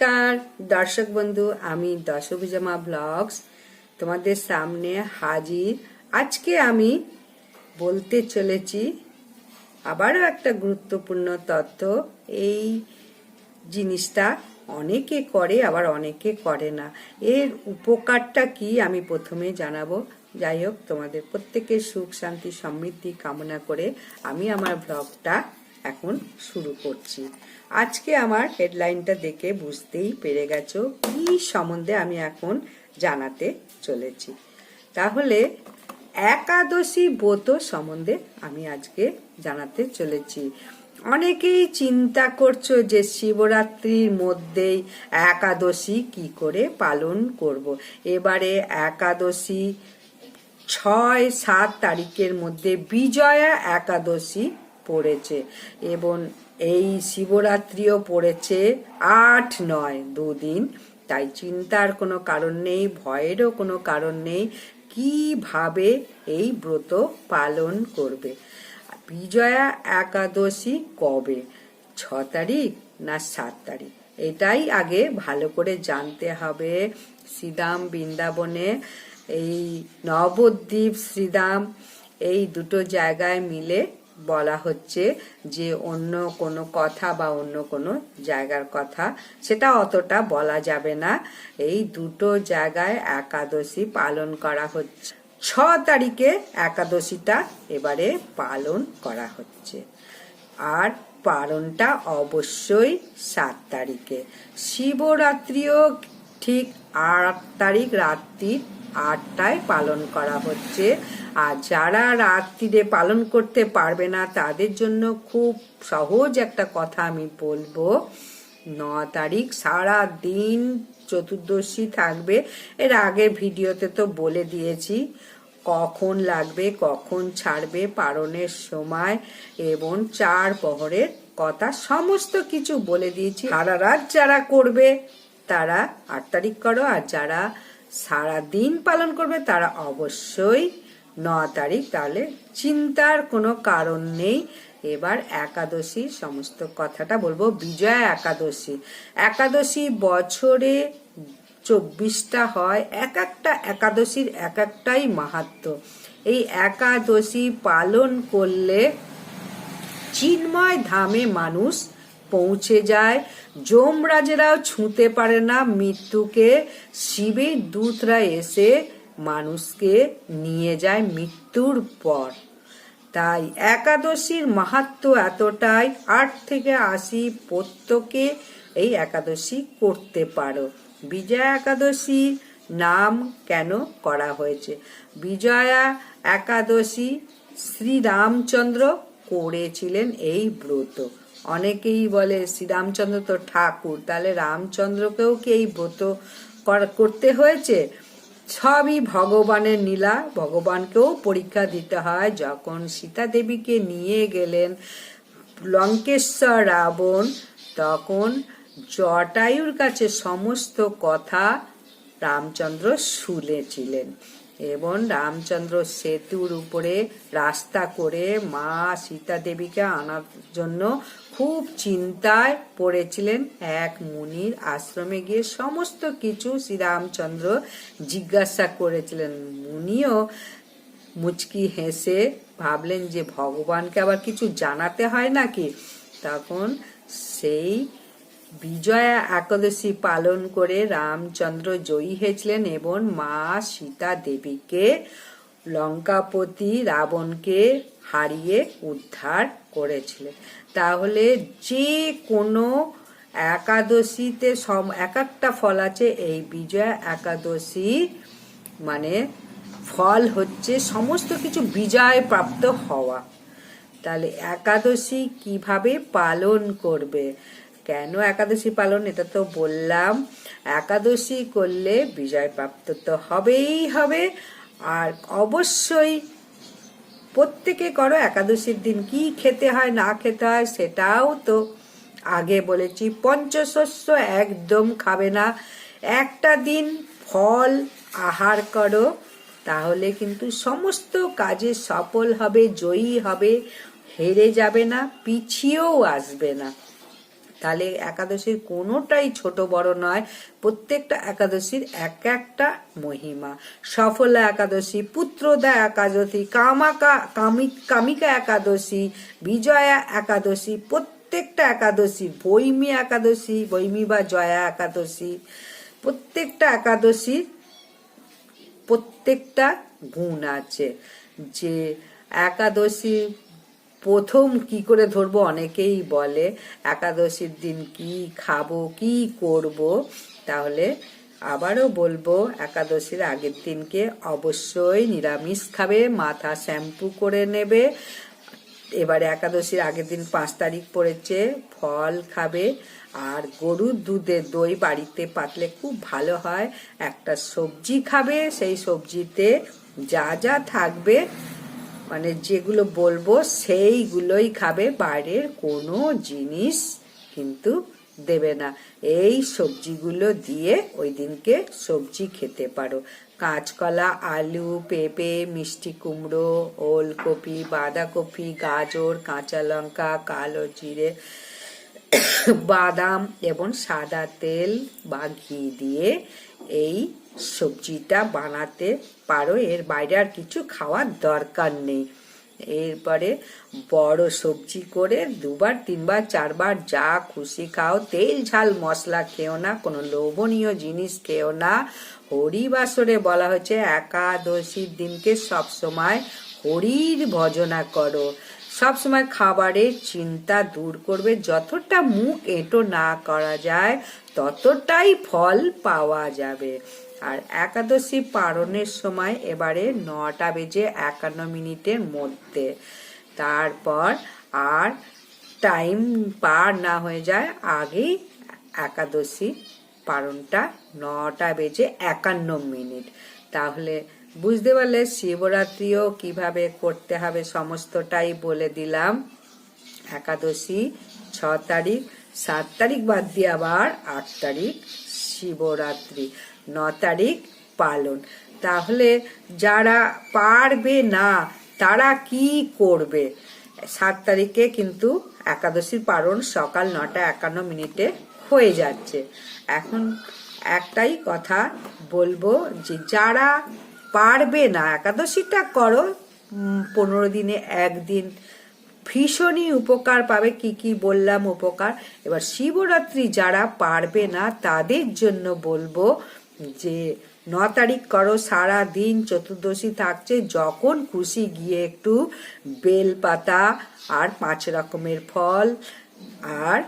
নমস্কার, দর্শক বন্ধু, আমি দশভুজামা ব্লগস। তোমাদের সামনে হাজির। আজকে আমি বলতে চলেছি আবারও একটা গুরুত্বপূর্ণ তথ্য। এই জিনিসটা অনেকে করে, আবার অনেকে করে না। এর উপকারটা কি আমি প্রথমে জানাব। যাই হোক, তোমাদের প্রত্যেকের সুখ, শান্তি, সমৃদ্ধি কামনা করে আমি আমার ব্লগটা এখন শুরু করছি। আজকে আমার হেডলাইনটা দেখে বুঝতেই পেরে গেছো কি সম্বন্ধে আমি এখন জানাতে চলেছি। তাহলে একাদশী ব্রত সম্বন্ধে আমি আজকে জানাতে চলেছি। অনেকেই চিন্তা করছ যে শিবরাত্রির মধ্যেই একাদশী কি করে পালন করব। এবারে একাদশী ছয় সাত তারিখের মধ্যে বিজয়া একাদশী পড়েছে এবং এই শিবরাত্রিও পড়েছে আট নয়, দুদিন। তাই চিন্তার কোনো কারণ নেই, ভয়েরও কোনো কারণ নেই কীভাবে এই ব্রত পালন করবে। বিজয়া একাদশী কবে? ছ তারিখ না সাত তারিখ? এটাই আগে ভালো করে জানতে হবে। শ্রীদাম বৃন্দাবনে এই নবদ্বীপ, শ্রীদাম এই দুটো জায়গায় মিলে বলা হচ্ছে যে অন্য কোনো কথা বা অন্য কোনো জায়গার কথা, সেটা অতটা বলা যাবে না। এই দুটো জায়গায় একাদশী পালন করা হচ্ছে। ছ তারিখে একাদশীটা এবারে পালন করা হচ্ছে। আর পালনটা অবশ্যই সাত তারিখে। শিবরাত্রিও ঠিক আট তারিখ রাত্রির আটটায় পালন করা হচ্ছে। আর যারা রাত্রিরে পালন করতে পারবে না, তাদের জন্য খুব সহজ একটা কথা আমি বলব। ন তারিখ সারা দিন চতুর্দশী থাকবে। এর আগের ভিডিওতে তো বলে দিয়েছি, কখন লাগবে, কখন ছাড়বে, পালনের সময় এবং চার পহরের কথা, সমস্ত কিছু বলে দিয়েছি। সারা রাত যারা করবে, তারা আট তারিখ করো, আর যারা সারা দিন পালন করবে, তারা অবশ্যই ন তারিখ তাহলে চিন্তার কোনো কারণ নেই। এবার একাদশী, সমস্ত কথাটা বলব। বিজয়া একাদশী। একাদশী বছরে চব্বিশটা হয়, এক একটা একাদশীর এক একটাই মাহাত্ম। এই একাদশী পালন করলে চিন্ময় ধামে মানুষ পৌঁছে যায়। যমরাজেরাও ছুঁতে পারে না মৃত্যুকে। শিবের দূতরা এসে মানুষকে নিয়ে যায় মৃত্যুর পর। তাই একাদশীর মাহাত্ম এতটাই, আট থেকে আশি প্রত্যেকে এই একাদশী করতে পারো। বিজয়া একাদশী নাম কেন করা হয়েছে? বিজয়া একাদশী শ্রীরামচন্দ্র করেছিলেন এই ব্রত। অনেকেই বলে শ্রীরামচন্দ্র তো ঠাকুর, তাহলে রামচন্দ্রকেও কি এই ব্রত করতে হয়েছে? সবই ভগবানের নীলা ভগবানকেও পরীক্ষা দিতে হয়। যখন সীতা দেবীকে নিয়ে গেলেন লঙ্কেশ্বর রাবণ, তখন জটায়ুর কাছে সমস্ত কথা রামচন্দ্র শুনেছিলেন এবং রামচন্দ্র সেতুর উপরে রাস্তা করে মা সীতা দেবীকে আনার জন্য খুব চিন্তায় পড়েছিলেন এক মুনির আশ্রমে গিয়ে সমস্ত কিছু শ্রীরামচন্দ্র জিজ্ঞাসা করেছিলেন। মুনিও মুচকি হেসে ভাবলেন যে ভগবানকে আবার কিছু জানাতে হয় নাকি? তখন সেই বিজয়া একাদশী পালন করে রামচন্দ্র জয়ী হয়েছিলেন এবং মা সীতা দেবীকে লঙ্কাপতি রাবণকে হারিয়ে উদ্ধার করেছিলেন। তাহলে যে কোনো একাদশীতে সম, এক একটা ফল আছে, এই বিজয়া একাদশী মানে ফল হচ্ছে সমস্ত কিছু বিজয় প্রাপ্ত হওয়া। তাহলে একাদশী কীভাবে পালন করবে? কেন একাদশী পালন? এটা তো বললাম। একাদশী করলে বিজয় প্রাপ্ত তো হবেই হবে। আর অবশ্যই প্রত্যেকে করো একাদশীর দিন কি খেতে হয়, না খেতে হয় সেটাও তো আগে বলেছি। পঞ্চশস্য একদম খাবে না। একটা দিন ফল আহার করো, তাহলে কিন্তু সমস্ত কাজে সফল হবে, জয়ী হবে, হেরে যাবে না, পিছিয়েও আসবে না। তাহলে একাদশীর কোনোটাই ছোট বড় নয়, প্রত্যেকটা একাদশীর এক একটা মহিমা। সফলা একাদশী পুত্রদা একাদশী, কামাকা কামি- কামিকা একাদশী, বিজয়া একাদশী, প্রত্যেকটা একাদশী, বৈমী একাদশী, বৈমী বা জয়া একাদশী, প্রত্যেকটা একাদশীর প্রত্যেকটা গুণ আছে। যে একাদশী প্রথম কি করে ধরবো? অনেকেই বলে, একাদশীর দিন কি খাব, কি করব? তাহলে আবারও বলব, একাদশীর আগের দিনকে অবশ্যই নিরামিষ খাবে, মাথা শ্যাম্পু করে নেবে। এবারে একাদশীর আগের দিন পাঁচ তারিখ পড়েছে, ফল খাবে। আর গরুর দুধে দই বাড়িতে পাতলে খুব ভালো হয়। একটা সবজি খাবে, সেই সবজিতে যা যা থাকবে মানে যেগুলো বলব সেইগুলোই খাবে, বাইরের কোনো জিনিস কিন্তু দেবে না। এই সবজিগুলো দিয়ে ওই দিনকে সবজি খেতে পারো। কাঁচকলা, আলু, পেঁপে, মিষ্টি কুমড়ো, ওলকপি, বাঁধাকপি, গাজর, কাঁচা লঙ্কা, কালো জিরে, বাদাম এবং সাদা তেল বা ঘি দিয়ে এই সবজিটা বানাতে পারো, এর বাইরে আর কিছু খাওয়ার দরকার নেই। এরপরে বড় সবজি করে দুবার, তিনবার, চারবার যা খুশি খাও। তেল, ঝাল, মশলা খেও না, কোনো লোভনীয় জিনিস খেও না। হরিবাসরে বলা হয়েছে, একাদশীর দিনকে সবসময় হরির ভজনা করো। সবসময় খাবারের চিন্তা দূর করবে, যতটা মুখ এঁটো না করা যায়, ততটাই ফল পাওয়া যাবে। আর একাদশী পালনের সময় এবারে নটা বেজে একান্ন মিনিটের মধ্যে। তারপর আর টাইম পার না হয়ে যায়, আগেই একাদশী পালনটা নটা বেজে একান্ন মিনিট। তাহলে বুঝতে পারলে শিবরাত্রিও কীভাবে করতে হবে সমস্তটাই বলে দিলাম। একাদশী ছ তারিখ, সাত তারিখ বাদ দিয়ে আবার আট তারিখ শিবরাত্রি। ন তারিখ পালন। তাহলে যারা পারবে না, তারা কি করবে? সাত তারিখে কিন্তু একাদশীর পালন সকাল নটা একান্ন মিনিটে হয়ে যাচ্ছে। এখন একটাই কথা বলব যে, যারা পারবে না, একাদশীটা করো পনেরো দিনে একদিন। ভীষণই উপকার পাবে, কি কি বললাম উপকার। এবার শিবরাত্রি যারা পারবে না, তাদের জন্য বলব যে ন তারিখ করো, সারা দিন চতুর্দশী থাকছে, যখন খুশি গিয়ে একটু বেলপাতা আর পাঁচ রকমের ফল আর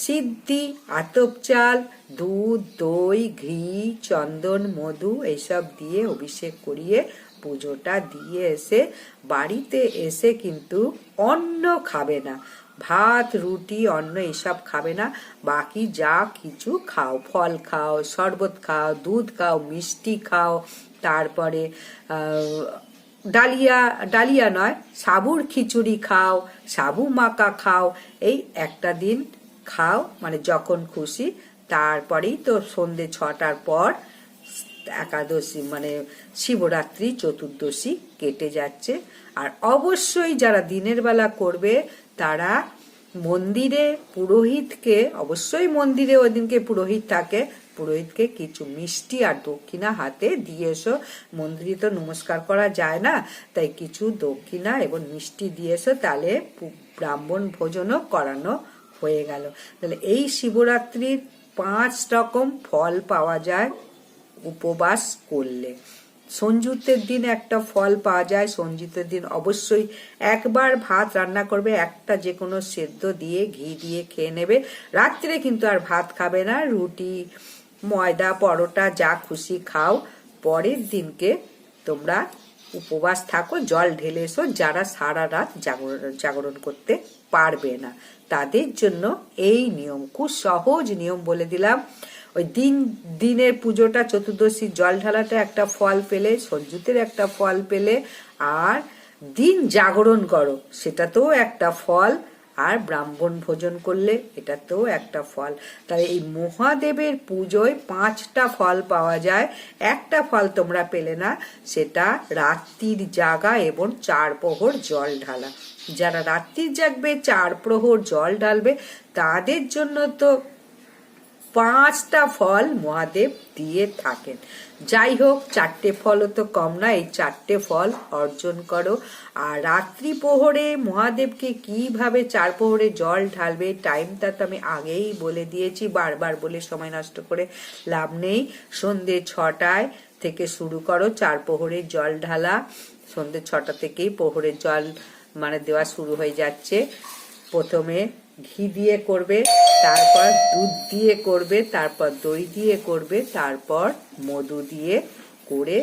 সিদ্ধি, আতপ চাল, দুধ, দই, ঘি, চন্দন, মধু এইসব দিয়ে অভিষেক করিয়ে পুজোটা দিয়ে এসে বাড়িতে এসে কিন্তু অন্ন খাবে না। ভাত, রুটি, অন্ন এসব খাবে না। বাকি যা কিছু খাও। ফল খাও, শরবত খাও, দুধ খাও, মিষ্টি খাও। তারপরে ডালিয়া ডালিয়া নয়, সাবুর খিচুড়ি খাও, সাবু মাকা খাও। এই একটা দিন খাও মানে যখন খুশি। তারপরেই তো সন্ধে ছটার পর একাদশী মানে শিবরাত্রি চতুর্দশী কেটে যাচ্ছে। আর অবশ্যই যারা দিনের বেলা করবে, তারা মন্দিরে পুরোহিতকে, অবশ্যই মন্দিরে ওই দিনকে পুরোহিত থাকে। পুরোহিতকে কিছু মিষ্টি আর দক্ষিণা হাতে দিয়ে এসো। মন্দিরে তো নমস্কার করা যায় না, তাই কিছু দক্ষিণা এবং মিষ্টি দিয়ে এসো, তাহলে ব্রাহ্মণ ভোজনও করানো হয়ে গেল। তাহলে এই শিবরাত্রির পাঁচ রকম ফল পাওয়া যায়। উপবাস করলে। সঞ্জুতের দিন একটা ফল পাওয়া যায়, সঞ্জিতের দিন অবশ্যই একবার ভাত রান্না করবে, একটা যে কোনো সেদ্ধ দিয়ে, ঘি দিয়ে খেয়ে নেবে। রাত্রে কিন্তু আর ভাত খাবে না, রুটি, ময়দা, পরোটা, যা খুশি খাও। পরের দিনকে তোমরা উপবাস থাকো, জল ঢেলে এসো, যারা সারা রাত জাগরণ জাগরণ করতে পারবে না। তাদের জন্য এই নিয়ম, খুব সহজ নিয়ম বলে দিলাম। ওই দিন, দিনের পুজোটা চতুর্দশী জল ঢালাটা একটা ফল পেলে, সঞ্জুতের একটা ফল পেলে, আর দিন জাগরণ করো, সেটাতেও একটা ফল, আর ব্রাহ্মণ ভোজন করলে এটাতেও একটা ফল। তাহলে এই মহাদেবের পুজোয় পাঁচটা ফল পাওয়া যায়। একটা ফল তোমরা পেলে না, সেটা রাত্রির জাগা এবং চার প্রহর জল ঢালা। যারা রাত্রির জাগবে, চার প্রহর জল ঢালবে, তাদের জন্য তো পাঁচটা ফল মহাদেব দিয়ে থাকেন। যাই হোক, চারটে ফলও তো কম না, এই চারটে ফল অর্জন করো। আর রাত্রি প্রহরে মহাদেবকে কীভাবে চার প্রহরে জল ঢালবে, টাইমটা তো আমি আগেই বলে দিয়েছি, বারবার বলে সময় নষ্ট করে লাভ নেই। সন্ধে ছটায় থেকে শুরু করো, চার প্রহরে জল ঢালা। সন্ধে ছটা থেকেই প্রহরের জল মানে দেওয়া শুরু হয়ে যাচ্ছে। প্রথমে ঘি দিয়ে করবে। তারপর দুধ দিয়ে করবে, তারপর দই দিয়ে করবে, তারপর মধু দিয়ে করে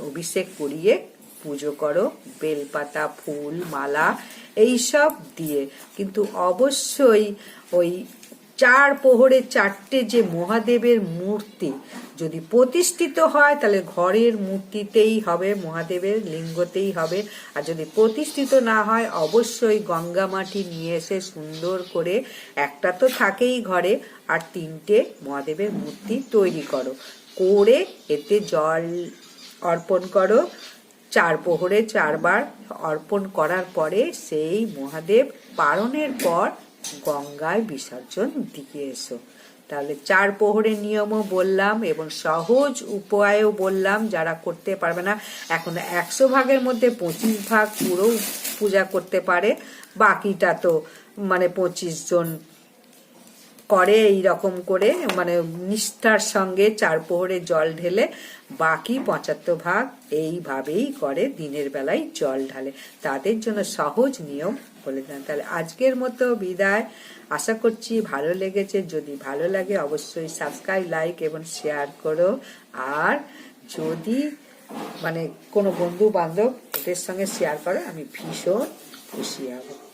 অভিষেক করিয়ে পুজো করো। বেলপাতা, ফুল, মালা, এইসব দিয়ে। কিন্তু অবশ্যই ওই চার প্রহরে চারটে যে মহাদেবের মূর্তি যদি প্রতিষ্ঠিত হয়, তাহলে ঘরের মূর্তিতেই হবে, মহাদেবের লিঙ্গতেই হবে। আর যদি প্রতিষ্ঠিত না হয়, অবশ্যই গঙ্গা মাটি নিয়ে এসে সুন্দর করে একটা তো থাকেই ঘরে, আর তিনটে মহাদেবের মূর্তি তৈরি করো। করে এতে জল অর্পণ করো। চার প্রহরে চারবার অর্পণ করার পরে সেই মহাদেব পালনের পর গঙ্গায় বিসর্জন দিয়ে এসো। তাহলে চার প্রহরের নিয়মও বললাম এবং সহজ উপায়ও বললাম, যারা করতে পারবে না, এখন একশো ভাগের মধ্যে পঁচিশ ভাগ পুরো পূজা করতে পারে, বাকিটা তো মানে পঁচিশ জন করে এই রকম করে মানে নিষ্ঠার সঙ্গে চার প্রহরে জল ঢেলে বাকি পঁচাত্তর ভাগ এইভাবেই করে দিনের বেলায় জল ঢালে। তাদের জন্য সহজ নিয়ম বলে দেন তাহলে আজকের মতো বিদায়। আশা করছি ভালো লেগেছে। যদি ভালো লাগে অবশ্যই সাবস্ক্রাইব লাইক এবং শেয়ার করো। আর যদি মানে কোনো বন্ধু বান্ধব ওদের সঙ্গে শেয়ার করো, আমি ভীষণ খুশি হব।